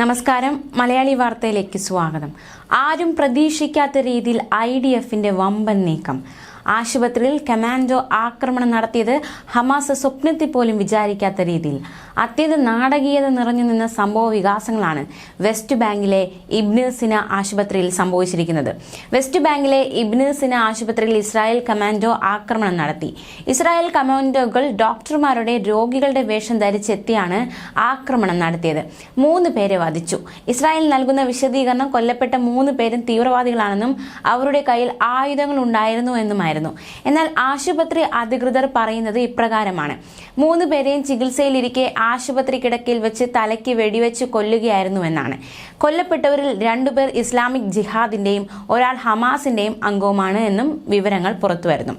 നമസ്കാരം. മലയാളി വാർത്തയിലേക്ക് സ്വാഗതം. ആരും പ്രതീക്ഷിക്കാത്ത രീതിയിൽ ഐ ഡി എഫിന്റെ വമ്പൻ നീക്കം. ആശുപത്രിയിൽ കമാൻഡോ ആക്രമണം നടത്തിയത് ഹമാസ് സ്വപ്നത്തിൽ പോലും വിചാരിക്കാത്ത രീതിയിൽ. അത്യന്ത നാടകീയത നിറഞ്ഞു നിന്ന സംഭവ വികാസങ്ങളാണ് വെസ്റ്റ് ബാങ്കിലെ ഇബ്നിസിന ആശുപത്രിയിൽ സംഭവിച്ചിരിക്കുന്നത്. വെസ്റ്റ് ബാങ്കിലെ ഇബ്നിസിന ആശുപത്രിയിൽ ഇസ്രായേൽ കമാൻഡോ ആക്രമണം നടത്തി. ഇസ്രായേൽ കമാൻഡോകൾ ഡോക്ടർമാരുടെ രോഗികളുടെ വേഷം ധരിച്ചെത്തിയാണ് ആക്രമണം നടത്തിയത്. മൂന്ന് പേരെ വധിച്ചു. ഇസ്രായേൽ നൽകുന്ന വിശദീകരണം കൊല്ലപ്പെട്ട മൂന്ന് പേരും തീവ്രവാദികളാണെന്നും അവരുടെ കയ്യിൽ ആയുധങ്ങൾ ഉണ്ടായിരുന്നു എന്നുമായിരുന്നു. എന്നാൽ ആശുപത്രി അധികൃതർ പറയുന്നത് ഇപ്രകാരമാണ്. മൂന്ന് പേരെയും ചികിത്സയിലിരിക്കെ ആശുപത്രി കിടക്കയിൽ വെച്ച് തലയ്ക്ക് വെടിവെച്ച് കൊല്ലുകയായിരുന്നു എന്നാണ്. കൊല്ലപ്പെട്ടവരിൽ രണ്ടുപേർ ഇസ്ലാമിക് ജിഹാദിന്റെയും ഒരാൾ ഹമാസിന്റെയും അംഗവുമാണ് എന്നും വിവരങ്ങൾ പുറത്തുവരുന്നു.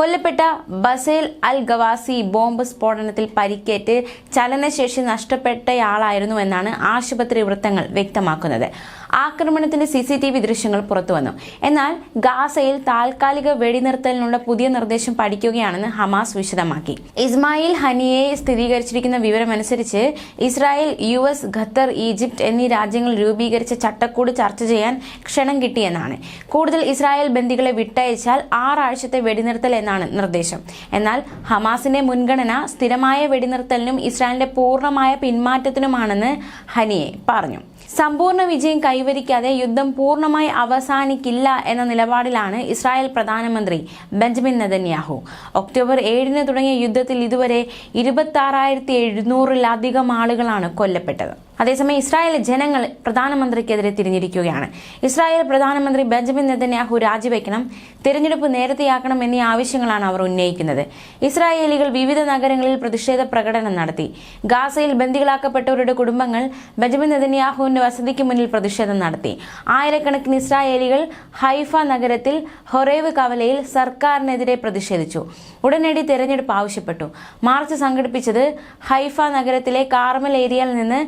കൊല്ലപ്പെട്ട ബസേൽ അൽ ഗവാസി ബോംബ് സ്ഫോടനത്തിൽ പരിക്കേറ്റ് ചലനശേഷി നഷ്ടപ്പെട്ടയാളായിരുന്നു എന്നാണ് ആശുപത്രി വൃത്തങ്ങൾ വ്യക്തമാക്കുന്നത്. ആക്രമണത്തിന്റെ സി സി ടി വി ദൃശ്യങ്ങൾ പുറത്തുവന്നു. എന്നാൽ ഗാസയിൽ താൽക്കാലിക വെടിനിർത്തലിനുള്ള പുതിയ നിർദ്ദേശം പഠിക്കുകയാണെന്ന് ഹമാസ് വിശദമാക്കി. ഇസ്മായിൽ ഹനിയെ സ്ഥിരീകരിച്ചിരിക്കുന്ന വിവരമനുസരിച്ച് Israel U S Qatar Egypt എന്നീ രാജ്യങ്ങൾ രൂപീകരിച്ച ചട്ടക്കൂട് ചർച്ച ചെയ്യാൻ ക്ഷണം കിട്ടിയെന്നാണ്. കൂടുതൽ ഇസ്രായേൽ ബന്ദികളെ വിട്ടയച്ചാൽ ആറാഴ്ചത്തെ വെടിനിർത്തൽ എന്നാണ് നിർദ്ദേശം. എന്നാൽ ഹമാസിന്റെ മുൻഗണന സ്ഥിരമായ വെടിനിർത്തലിനും ഇസ്രായേലിന്റെ പൂർണമായ പിന്മാറ്റത്തിനുമാണെന്ന് ഹനിയെ പറഞ്ഞു. സമ്പൂർണ വിജയം കൈവരിക്കാതെ യുദ്ധം പൂർണമായി അവസാനിക്കില്ല എന്ന നിലപാടിലാണ് ഇസ്രായേൽ പ്രധാനമന്ത്രി ബെഞ്ചമിൻ നെതന്യാഹു. ഒക്ടോബർ ഏഴിന് തുടങ്ങിയ യുദ്ധത്തിൽ ഇതുവരെ ഇരുപത്തി ആറായിരത്തി എഴുന്നൂറിലധികം ആളുകളാണ് കൊല്ലപ്പെട്ടത്. അതേസമയം ഇസ്രായേൽ ജനങ്ങൾ പ്രധാനമന്ത്രിക്കെതിരെ തിരിഞ്ഞിരിക്കുകയാണ്. ഇസ്രായേൽ പ്രധാനമന്ത്രി ബെഞ്ചമിൻ നെതന്യാഹു രാജിവെക്കണം തിരഞ്ഞെടുപ്പ് നേരത്തെയാക്കണം എന്നീ ആവശ്യങ്ങളാണ് അവർ ഉന്നയിക്കുന്നത്. ഇസ്രായേലികൾ വിവിധ നഗരങ്ങളിൽ പ്രതിഷേധ പ്രകടനം നടത്തി. ഗാസയിൽ ബന്ദികളാക്കപ്പെട്ടവരുടെ കുടുംബങ്ങൾ ബെഞ്ചമിൻ നെതന്യാഹുവിന്റെ വസതിക്ക് മുന്നിൽ പ്രതിഷേധം നടത്തി. ആയിരക്കണക്കിന് ഇസ്രായേലികൾ ഹൈഫ നഗരത്തിൽ ഹൊറേവ് കവലയിൽ സർക്കാരിനെതിരെ പ്രതിഷേധിച്ചു. ഉടനടി തെരഞ്ഞെടുപ്പ് ആവശ്യപ്പെട്ടു. മാർച്ച് സംഘടിപ്പിച്ചത് ഹൈഫ നഗരത്തിലെ കാർമൽ ഏരിയയിൽ നിന്ന്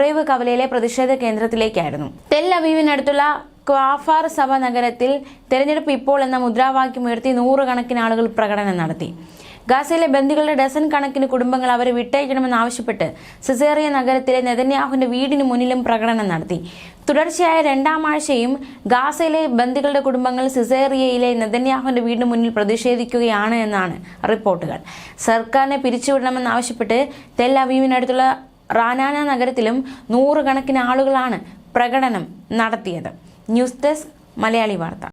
ഹൊറേവ് കവലയിലെ പ്രതിഷേധ കേന്ദ്രത്തിലേക്കായിരുന്നു. തെൽ അവീവിനടുത്തുള്ള ക്വാഫാർ സഭ നഗരത്തിൽ തെരഞ്ഞെടുപ്പ് ഇപ്പോൾ എന്ന മുദ്രാവാക്യം ഉയർത്തി നൂറുകണക്കിന് ആളുകൾ പ്രകടനം നടത്തി. ഗാസയിലെ ബന്ദികളുടെ ഡസൻ കണക്കിന് കുടുംബങ്ങൾ അവരെ വിട്ടയക്കണമെന്നാവശ്യപ്പെട്ട് സിസേറിയ നഗരത്തിലെ നെതന്യാഹുവിന്റെ വീടിന് മുന്നിലും പ്രകടനം നടത്തി. തുടർച്ചയായ രണ്ടാം ആഴ്ചയും ഗാസയിലെ ബന്ദികളുടെ കുടുംബങ്ങൾ സിസേറിയയിലെ നെതന്യാഹുവിന്റെ വീടിന് മുന്നിൽ പ്രതിഷേധിക്കുകയാണ് എന്നാണ് റിപ്പോർട്ടുകൾ. സർക്കാരിനെ പിരിച്ചുവിടണമെന്നാവശ്യപ്പെട്ട് തെൽ അവീവിനടുത്തുള്ള റാനാന നഗരത്തിലും നൂറുകണക്കിന് ആളുകളാണ് പ്രകടനം നടത്തിയത്. ന്യൂസ് ഡെസ്ക് മലയാളി വാർത്ത.